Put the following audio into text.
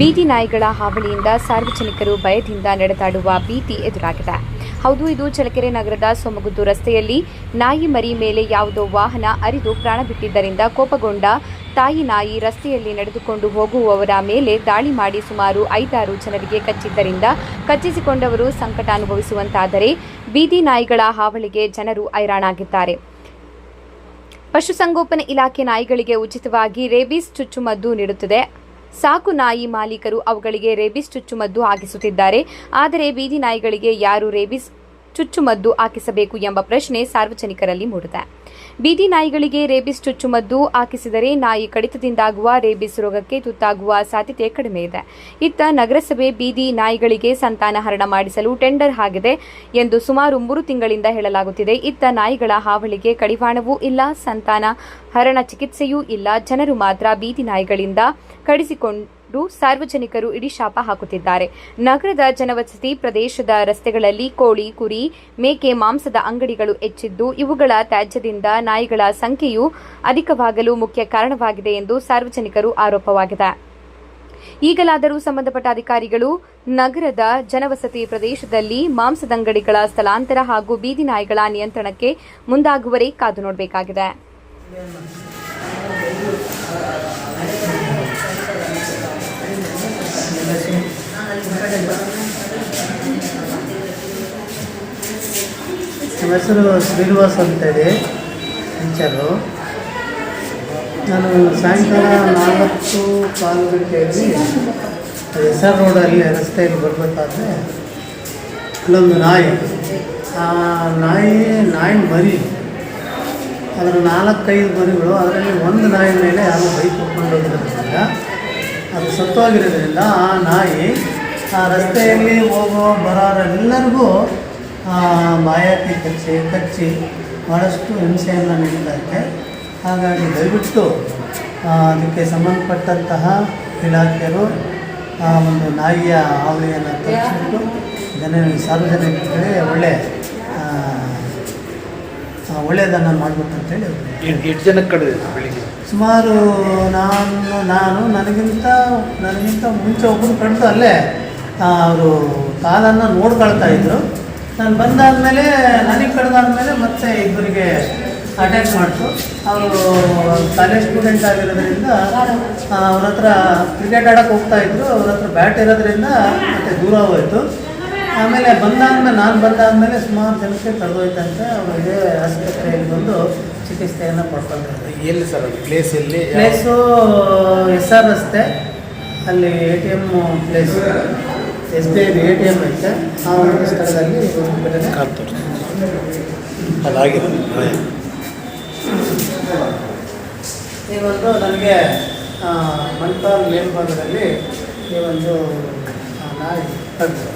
ಬೀದಿ ನಾಯಿಗಳ ಹಾವಳಿಯಿಂದ ಸಾರ್ವಜನಿಕರು ಭಯದಿಂದ ನಡೆದಾಡುವ ಭೀತಿ ಎದುರಾಗಿದೆ. ಹೌದು, ಇದು ಚಳ್ಳಕೆರೆ ನಗರದ ಸೊಮಗುದ್ದು ರಸ್ತೆಯಲ್ಲಿ ನಾಯಿ ಮರಿ ಮೇಲೆ ಯಾವುದೋ ವಾಹನ ಅರಿದು ಪ್ರಾಣ ಬಿಟ್ಟಿದ್ದರಿಂದ ಕೋಪಗೊಂಡ ತಾಯಿ ನಾಯಿ ರಸ್ತೆಯಲ್ಲಿ ನಡೆದುಕೊಂಡು ಹೋಗುವವರ ಮೇಲೆ ದಾಳಿ ಮಾಡಿ ಸುಮಾರು ಐದಾರು ಜನರಿಗೆ ಕಚ್ಚಿದ್ದರಿಂದ ಕಚ್ಚಿಸಿಕೊಂಡವರು ಸಂಕಟ ಅನುಭವಿಸುವಂತಾದರೆ ಬೀದಿ ನಾಯಿಗಳ ಹಾವಳಿಗೆ ಜನರು ಹೈರಾಣಾಗಿದ್ದಾರೆ. ಪಶುಸಂಗೋಪನೆ ಇಲಾಖೆ ನಾಯಿಗಳಿಗೆ ಉಚಿತವಾಗಿ ರೇಬಿಸ್ ಚುಚ್ಚುಮದ್ದು ನೀಡುತ್ತದೆ. ಸಾಕು ನಾಯಿ ಮಾಲೀಕರು ಅವುಗಳಿಗೆ ರೇಬಿಸ್ ಚುಚ್ಚುಮದ್ದು ಹಾಕಿಸುತ್ತಿದ್ದಾರೆ. ಆದರೆ ಬೀದಿ ನಾಯಿಗಳಿಗೆ ಯಾರು ರೇಬಿಸ್ ಚುಚ್ಚುಮದ್ದು ಹಾಕಿಸಬೇಕು ಎಂಬ ಪ್ರಶ್ನೆ ಸಾರ್ವಜನಿಕರಲ್ಲಿ ಮೂಡಿದೆ. ಬೀದಿ ನಾಯಿಗಳಿಗೆ ರೇಬಿಸ್ ಚುಚ್ಚುಮದ್ದು ಹಾಕಿಸಿದರೆ ನಾಯಿ ಕಡಿತದಿಂದಾಗುವ ರೇಬಿಸ್ ರೋಗಕ್ಕೆ ತುತ್ತಾಗುವ ಸಾಧ್ಯತೆ ಕಡಿಮೆ ಇದೆ. ಇತ್ತ ನಗರಸಭೆ ಬೀದಿ ನಾಯಿಗಳಿಗೆ ಸಂತಾನಹರಣ ಮಾಡಿಸಲು ಟೆಂಡರ್ ಆಗಿದೆ ಎಂದು ಸುಮಾರು ಮೂರು ತಿಂಗಳಿಂದ ಹೇಳಲಾಗುತ್ತಿದೆ. ಇತ್ತ ನಾಯಿಗಳ ಹಾವಳಿಗೆ ಕಡಿವಾಣವೂ ಇಲ್ಲ, ಸಂತಾನ ಹರಣ ಚಿಕಿತ್ಸೆಯೂ ಇಲ್ಲ. ಜನರು ಮಾತ್ರ ಬೀದಿ ನಾಯಿಗಳಿಂದ ಕಡಿಸಿಕೊಂಡು ಸಾರ್ವಜನಿಕರು ಇಡೀ ಶಾಪ ಹಾಕುತ್ತಿದ್ದಾರೆ. ನಗರದ ಜನವಸತಿ ಪ್ರದೇಶದ ರಸ್ತೆಗಳಲ್ಲಿ ಕೋಳಿ, ಕುರಿ, ಮೇಕೆ, ಮಾಂಸದ ಅಂಗಡಿಗಳು ಹೆಚ್ಚಿದ್ದು, ಇವುಗಳ ತ್ಯಾಜ್ಯದಿಂದ ನಾಯಿಗಳ ಸಂಖ್ಯೆಯು ಅಧಿಕವಾಗಲು ಮುಖ್ಯ ಕಾರಣವಾಗಿದೆ ಎಂದು ಸಾರ್ವಜನಿಕರು ಆರೋಪವಾಗಿದೆ. ಈಗಲಾದರೂ ಸಂಬಂಧಪಟ್ಟ ಅಧಿಕಾರಿಗಳು ನಗರದ ಜನವಸತಿ ಪ್ರದೇಶದಲ್ಲಿ ಮಾಂಸದಂಗಡಿಗಳ ಸ್ಥಳಾಂತರ ಹಾಗೂ ಬೀದಿ ನಾಯಿಗಳ ನಿಯಂತ್ರಣಕ್ಕೆ ಮುಂದಾಗುವರೇ ಕಾದು ನೋಡಬೇಕಾಗಿದೆ. ನಮ್ಮ ಹೆಸರು ಶ್ರೀನಿವಾಸ್ ಅಂತೇಳಿ ಟೀಚರು ನಾನು ಸಾಯಂಕಾಲ ನಾಲ್ಕು ಕಾಲು ಗಂಟೆಯಲ್ಲಿ ಎಸ್ ಆರ್ ರೋಡಲ್ಲಿ ರಸ್ತೆಯಲ್ಲಿ ಬರಬೇಕಾದ್ರೆ ಅಲ್ಲೊಂದು ನಾಯಿ. ಆ ನಾಯಿ ನಾಯಿ ಮರಿ. ಅದರ ನಾಲ್ಕೈದು ಮರಿಗಳು, ಅದರಲ್ಲಿ ಒಂದು ನಾಯಿ ಮೇಲೆ ಯಾರು ಬೈಕ್ ಹೋಗಿರೋದ್ರಿಂದ, ಅದು ಸತ್ತೋಗಿರೋದ್ರಿಂದ ಆ ನಾಯಿ ಆ ರಸ್ತೆಯಲ್ಲಿ ಹೋಗೋ ಬರೋರೆಲ್ಲರಿಗೂ ಆ, ಮಾಯಾತಿ ಕಚ್ಚಿ ಕಚ್ಚಿ ಭಾಳಷ್ಟು ಹಿಂಸೆಯನ್ನು ನೀಡ್ತಾ ಇದೆ ಹಾಗಾಗಿ ದಯವಿಟ್ಟು ಅದಕ್ಕೆ ಸಂಬಂಧಪಟ್ಟಂತಹ ಇಲಾಖೆಯರು ಆ ಒಂದು ನಾಯಿಯ ಹಾವಳಿಯನ್ನು ತಪ್ಪಿಸಿಬಿಟ್ಟು ಜನ ಸಾರ್ವಜನಿಕರಿಗೆ ಒಳ್ಳೆ ಒಳ್ಳೆಯದನ್ನು ಮಾಡಬೇಕು ಅಂತೇಳಿ ಎಷ್ಟು ಜನಕ್ಕೆ ಬೆಳಿಗ್ಗೆ? ಸುಮಾರು ನಾನು ನಾನು ನನಗಿಂತ ನನಗಿಂತ ಮುಂಚೆ ಒಬ್ಬರು ಕಡ್ದು ಅಲ್ಲೇ ಅವರು ಕಾಲನ್ನು ನೋಡ್ಕೊಳ್ತಾ ಇದ್ರು. ನಾನು ಬಂದಾದಮೇಲೆ ನನಗೆ ಕಡ್ದಾದ್ಮೇಲೆ ಮತ್ತೆ ಇಬ್ಬರಿಗೆ ಅಟ್ಯಾಕ್ ಮಾಡ್ತು. ಅವರು ಕಾಲೇಜ್ ಸ್ಟೂಡೆಂಟ್ ಆಗಿರೋದ್ರಿಂದ ಅವ್ರ ಹತ್ರ ಕ್ರಿಕೆಟ್ ಆಡೋಕೆ ಹೋಗ್ತಾ ಇದ್ರು. ಅವ್ರ ಹತ್ರ ಬ್ಯಾಟ್ ಇರೋದ್ರಿಂದ ಮತ್ತೆ ದೂರ ಹೋಯಿತು. ಆಮೇಲೆ ಬಂದಾದ್ಮೇಲೆ ನಾನು ಬಂದಾದ್ಮೇಲೆ ಸುಮಾರು ಜನಕ್ಕೆ ಕಳೆದೋಯ್ತಂತೆ ಅವರಿಗೆ ಆಸ್ಪತ್ರೆಯಲ್ಲಿ ಬಂದು ಚಿಕಿತ್ಸೆಯನ್ನು ಪಡ್ಕೊಳ್ತಾರೆ ಎಲ್ಲಿ ಸರ್ ಪ್ಲೇಸ್ ಎಲ್ಲಿ? ಪ್ಲೇಸು ಎಸ್ ಆರ್ ರಸ್ತೆ. ಅಲ್ಲಿ A T M place S B I A T M ಐತೆ. ಆ ಒಂದು ಸ್ಥಳದಲ್ಲಿ ಘಟನೆ. ಅದಾಗಿದೆ. ಒಂದು ನನಗೆ ಮಣಿಪಾಲ್ ಮೇಲ್ಭಾಗದಲ್ಲಿ ಈ ಒಂದು ನಾಯಿ ಕಡ್ದು